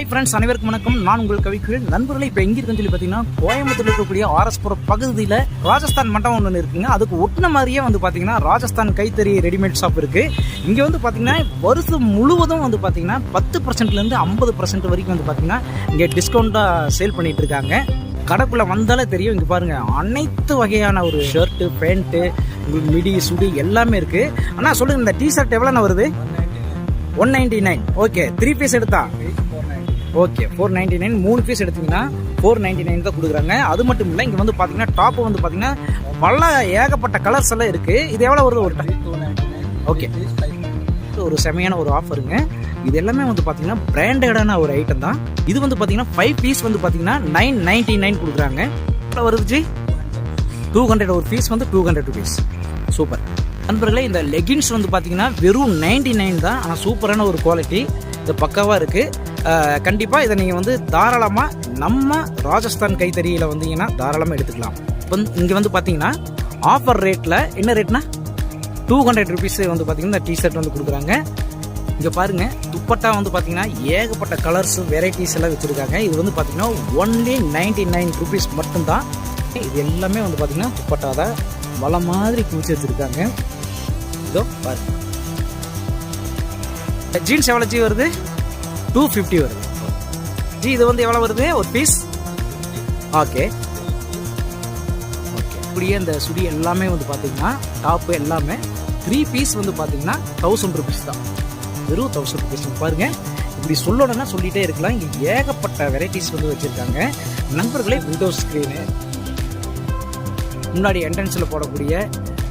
Hi friends அனைவருக்கும் வணக்கம். நான் உங்கள் கவிக்குள் நண்பர்களை இப்போ எங்கே இருக்குன்னு சொல்லி பார்த்தீங்கன்னா கோயம்புத்தூர் இருக்கக்கூடிய ஆர்எஸ்புரம் பகுதியில் ராஜஸ்தான் மண்டபம் ஒன்று இருக்குங்க. அதுக்கு ஒட்டின மாதிரியே வந்து பார்த்தீங்கன்னா ராஜஸ்தான் கைத்தறி ரெடிமேட் ஷாப் இருக்குது இங்கே வந்து பார்த்தீங்கன்னா வருஷம் முழுவதும் வந்து பார்த்தீங்கன்னா பத்து பர்சன்ட்லேருந்து ஐம்பது பர்சன்ட் வரைக்கும் வந்து பார்த்தீங்கன்னா இங்கே டிஸ்கவுண்ட்டாக சேல் பண்ணிட்டு இருக்காங்க. கடைக்குள்ளே வந்தாலே தெரியும். இங்கே பாருங்கள் அனைத்து வகையான ஒரு ஷர்ட்டு பேண்ட்டு உங்களுக்கு மிடி சுடி எல்லாமே இருக்குது ஆனால் சொல்லுங்கள் இந்த டிஷர்ட் எவ்வளோண்ணா வருது? One ninety nine okay three piece எடுத்தா? ஓகே ஃபோர் நைன்டி நைன் மூணு பீஸ் எடுத்தீங்கன்னா ஃபோர் நைன்டி நைன் தான் கொடுக்குறாங்க. அது மட்டும் இல்லை இங்கே வந்து பார்த்தீங்கன்னா டாப் வந்து பார்த்தீங்கன்னா பல ஏகப்பட்ட கலர்ஸ் எல்லாம் இருக்குது இது எவ்வளோ வருது? ஒரு ஓகே ஒரு செமையான ஒரு ஆஃபருங்க இது எல்லாமே வந்து பார்த்தீங்கன்னா பிராண்டடான ஒரு ஐட்டம் தான். இது வந்து பார்த்தீங்கன்னா ஃபைவ் பீஸ் வந்து பார்த்தீங்கன்னா நைன் நைன்டி நைன் கொடுக்குறாங்க. எவ்வளோ வருது ஜி? டூ ஹண்ட்ரட் ஒரு பீஸ் வந்து டூ ஹண்ட்ரட் ருபீஸ் சூப்பர் நண்பர்களே இந்த லெகின்ஸ் வந்து பார்த்தீங்கன்னா வெறும் நைன்டி நைன் தான் ஆனால் சூப்பரான ஒரு குவாலிட்டி இது பக்காவாக இருக்குது கண்டிப்பாக இதை நீங்கள் வந்து தாராளமாக நம்ம ராஜஸ்தான் கைத்தறியில் வந்தீங்கன்னா தாராளமாக எடுத்துக்கலாம். இப்போ இங்கே வந்து பார்த்தீங்கன்னா ஆஃபர் ரேட்டில் என்ன ரேட்னா டூ ஹண்ட்ரட் ருபீஸ் வந்து பார்த்தீங்கன்னா இந்த டிஷர்ட் வந்து கொடுக்குறாங்க. இங்கே பாருங்கள் துப்பட்டா வந்து பார்த்தீங்கன்னா ஏகப்பட்ட கலர்ஸ் வெரைட்டிஸ் எல்லாம் வச்சுருக்காங்க. இது வந்து பார்த்தீங்கன்னா ஒன்லி நைன்டி நைன் ருபீஸ் மட்டும்தான். இது எல்லாமே வந்து பார்த்தீங்கன்னா துப்பட்டா தான் வலை மாதிரி குவிச்சு வச்சுருக்காங்க. இதோ பாருங்க. ஜீன்ஸ் எவ்வளோ ஜி வருது? டூ ஃபிஃப்டி வருது. ஜி இது வந்து எவ்வளோ வருது? ஒரு பீஸ் ஓகே ஓகே இப்படியே இந்த சுடி எல்லாமே வந்து பார்த்தீங்கன்னா டாப்பு எல்லாமே த்ரீ பீஸ் வந்து பார்த்தீங்கன்னா தௌசண்ட் ருபீஸ் தான். வெறும் தௌசண்ட் ருபீஸ் பாருங்க. இப்படி சொல்லணும்னா சொல்லிகிட்டே இருக்கலாம். இங்கே ஏகப்பட்ட வெரைட்டிஸ் வந்து வச்சுருக்காங்க. நண்பர்களே விண்டோ ஸ்க்ரீனு முன்னாடி என்ட்ரன்ஸில் போடக்கூடிய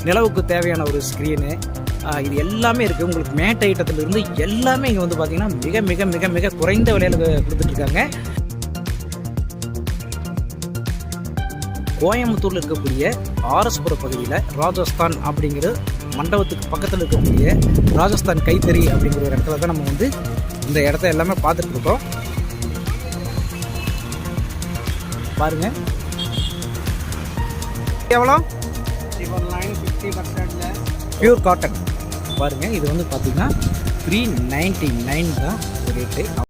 நிலவுக்கு தேவையான ஒரு ஸ்க்ரீனு இது எல்லாமே இருக்குது உங்களுக்கு மேட் ஐட்டத்திலிருந்து எல்லாமே இங்கே வந்து பார்த்தீங்கன்னா மிக மிக மிக மிக குறைந்த விலையில் கொடுத்துட்ருக்காங்க. கோயம்புத்தூரில் இருக்கக்கூடிய ஆர்எஸ்புர பகுதியில் ராஜஸ்தான் அப்படிங்கிற மண்டபத்துக்கு பக்கத்தில் இருக்கக்கூடிய ராஜஸ்தான் கைத்தறி அப்படிங்கிற ஒரு இடத்துல தான் நம்ம வந்து இந்த இடத்த எல்லாமே பார்த்துட்டு இருக்கோம் பாருங்க. எவ்வளோ? பியூர் காட்டன் பாருங்க இது வந்து பார்த்திங்கன்னா த்ரீ நைன்டி நைன் தான் ரேட்டு